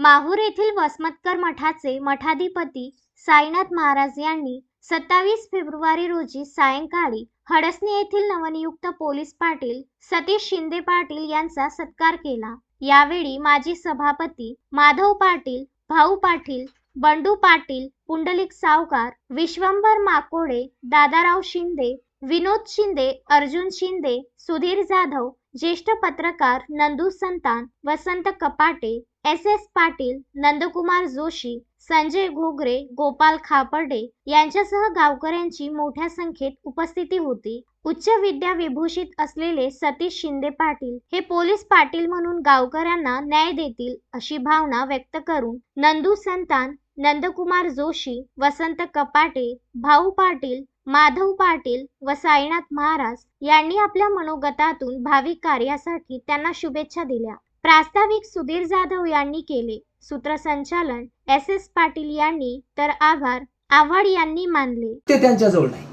माहूर येथील वसमतकर मठाचे मठाधिपती साईनाथ महाराज यांनी सत्तावीस फेब्रुवारी रोजी सायंकाळी हडसणी येथील नवनियुक्त पोलीस पाटील सतीश शिंदे पाटील यांचा सत्कार केला. यावेळी माजी सभापती माधव पाटील भाऊ पाटील बंडू पाटील पुंडलिक सावकार विश्वंभर माकोडे दादाराव शिंदे विनोद शिंदे अर्जुन शिंदे सुधीर जाधव ज्येष्ठ पत्रकार नंदू संतान वसंत कपाटे एस एस पाटील नंदकुमार जोशी संजय घोगरे गोपाल खापर्डे यांच्यासह गावकऱ्यांची मोठ्या संख्येत उपस्थिती होती. उच्च विद्या विभूषित असलेले सतीश शिंदे पाटील हे पोलीस पाटील म्हणून गावकऱ्यांना न्याय देतील अशी भावना व्यक्त करून नंदू संतान नंदकुमार जोशी वसंत कपाटे भाऊ पाटील माधव पाटील व साईनाथ महाराज यांनी आपल्या मनोगतातून भावी कार्यासाठी त्यांना शुभेच्छा दिल्या. प्रास्ताविक सुधीर जाधव यांनी केले. सूत्रसंचालन एस. एस. पाटील यांनी तर आभार आव्हाड यांनी मानले. ते त्यांच्याजवळ नाही.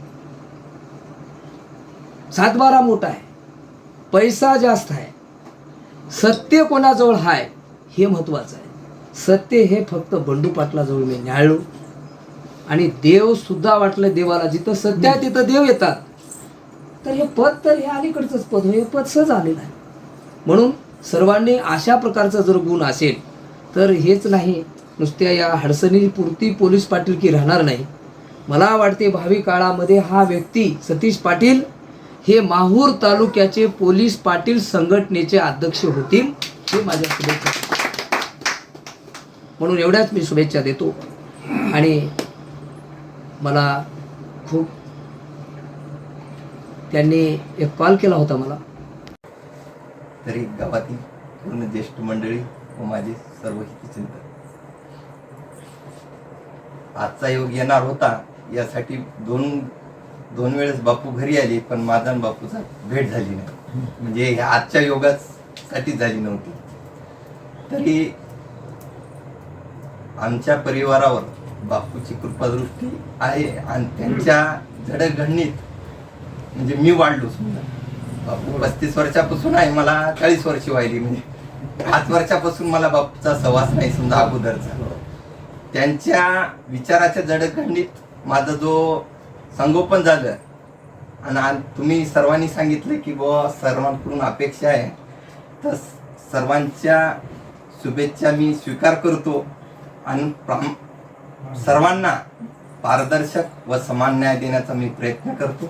सातबारा मोठा आहे. पैसा जास्त आहे. सत्य कोणाजवळ आहे हे महत्वाचं आहे. सत्य हे फक्त बंडू पाटलाजवळ मी न्याळलो. आणि देव सुद्धा वाटलं देवाला जिथं सत्य आहे तिथं देव येतात. तर हे पद तर हे अलीकडचंच पद हे पद सहज आलेलं आहे. म्हणून सर्वांनी अशा प्रकारचा जर गुण असेल तर हेच नाही. नुसत्या या हडसणीपुरती पोलीस पाटील की राहणार नाही. मला वाटते भावी काळामध्ये हा व्यक्ती सतीश पाटील हे माहूर तालुक्याचे पोलीस पाटील संघटनेचे अध्यक्ष होतील हे माझ्या शुभेच्छा. म्हणून एवढ्याच मी शुभेच्छा देतो. आणि मला खूप त्यांनी एक कॉल केला होता मला. तरी गावातील पूर्ण ज्येष्ठ मंडळी व माझे सर्व हितचिंतक आजचा योग येणार होता यासाठी दोन दोन वेळेस बापू घरी आले पण माझा बापूचा भेट झाली नाही. म्हणजे आजच्या योगासाठी झाली नव्हती. तरी आमच्या परिवारावर बापूची कृपादृष्टी आहे आणि त्यांच्या जडघडणीत म्हणजे मी वाढलो समजा. पस्तीस वर्षापासून आहे मला चाळीस वर्ष व्हायली म्हणजे पाच वर्षापासून मला बापूचा सहवास नाही समजा अगोदरचा. त्यांच्या विचाराच्या जडखंडीत माझा जो संगोपन झालं आणि तुम्ही सर्वांनी सांगितलं की बुवा सर्वांकडून अपेक्षा आहे तर सर्वांच्या शुभेच्छा मी स्वीकार करतो आणि प्राम सर्वांना पारदर्शक व समान न्याय देण्याचा मी प्रयत्न करतो.